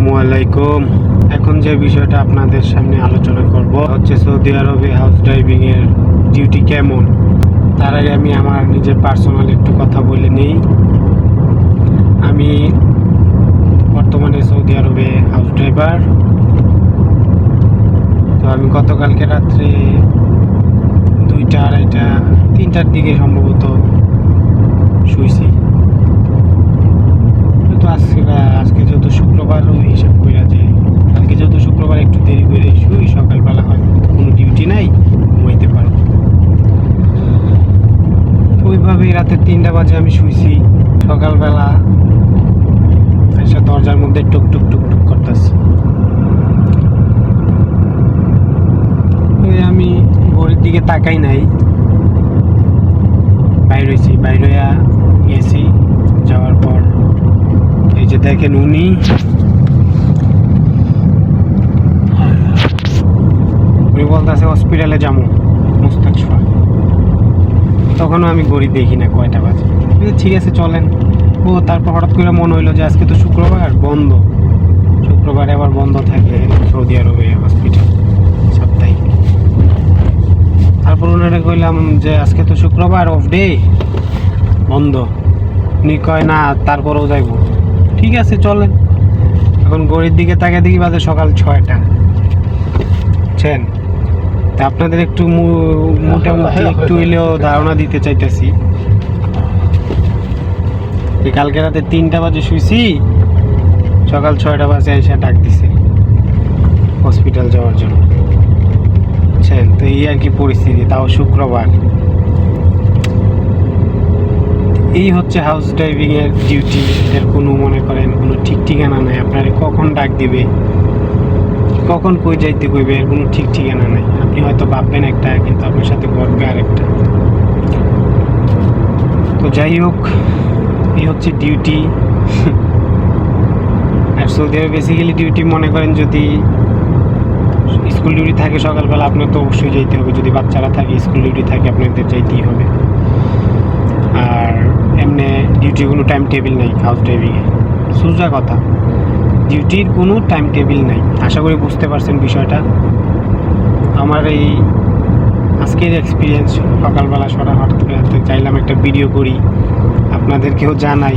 আসসালামু আলাইকুম। এখন যে বিষয়টা আপনাদের সামনে আলোচনা করব হচ্ছে সৌদি আরবে হাউস ড্রাইভিং এর ডিউটি কেমন? তার আগে আমি আমার নিজের পার্সোনাল একটু কথা বলে নেই। আমি বর্তমানে সৌদি আরবে হাউস ড্রাইভার তো আমি গতকালকে রাত্রে দুইটা, আড়াইটা, তিনটার দিকে সম্ভবত শুইছি তো আজকে আজকে যেহেতু শুক্রবার ওই হিসাব করে যে কালকে যেহেতু শুক্রবার একটু দেরি করে শুই সকালবেলা হয় কোনো ডিউটি নাই ঘুমাইতে পারো তো ওইভাবেই রাতে তিনটা বাজে আমি শুইছি, সকালবেলা এসে দরজার মধ্যে টুক টুক টুক টুক করতেছি। আমি ঘড়ির দিকে তাকাই নাই, বাইর হয়েছি বাইর গেছি, যাওয়ার পর এই যে দেখেন উনি। উনি বলতেছে হসপিটালে যাব। তখনও আমি ঘড়ি দেখি না কয়টা বাজে। ঠিক আছে, চলেন। ও, তারপর হঠাৎ করে মনে হইল যে আজকে তো শুক্রবার, বন্ধ। শুক্রবারে আবার বন্ধ থাকে সৌদি আরবে হসপিটাল সাপ্তাহিক। তারপর ওনারা কইলাম যে আজকে তো শুক্রবার অফ ডে বন্ধ। উনি কয়, না, তারপরেও যাইব। ঠিক আছে, চলেন। এখন গড়ির দিকে তাকে দেখি বাজে সকাল ছয়টা। বুঝছেন আপনাদের একটু মোটামুটি একটু হইলেও ধারণা দিতে চাইতেছি। কালকে রাতে তিনটা বাজে শুইছি সকাল ছয়টা বাজে এসে ডাক দিছে হসপিটাল যাওয়ার জন্য। বুঝছেন? তো এই আর কি পরিস্থিতি তাও শুক্রবার। এই হচ্ছে হাউস ড্রাইভিংয়ের ডিউটি এর কোনো মনে করেন কোনো ঠিক ঠিকানা নাই। আপনারা কখন ডাক দিবে? কখন কই যাইতে কইবে? এর কোনো ঠিক ঠিকানা নাই। আপনি হয়তো ভাববেন একটা, কিন্তু আপনার সাথে ঘটবে আরেকটা। তো যাই হোক, এই হচ্ছে ডিউটি আর সৌদি আরবে বেসিক্যালি ডিউটি মনে করেন যদি স্কুল ডিউটি থাকে সকালবেলা, আপনার তো অবশ্যই যাইতে হবে। যদি বাচ্চারা থাকে স্কুল ডিউটি থাকে, আপনাদের যাইতেই হবে। আর এমনি ডিউটির কোনো টাইম টেবিল নেই হাউস ড্রাইভিংয়ে সোজা কথা। ডিউটির কোনো টাইম টেবিল নাই। আশা করি বুঝতে পারছেন বিষয়টা। আমার এই আজকের এক্সপিরিয়েন্স সকালবেলা সরা হঠাৎ করে হাতে চাইলাম একটা ভিডিও করি। আপনাদেরকেও জানাই।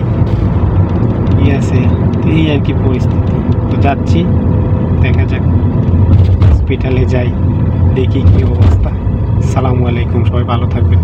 ঠিক আছে? এই আর কি পরিস্থিতি। তো যাচ্ছি। দেখা যাক। হসপিটালে যাই। দেখি কী অবস্থা। সালামু আলাইকুম। সবাই ভালো থাকবেন।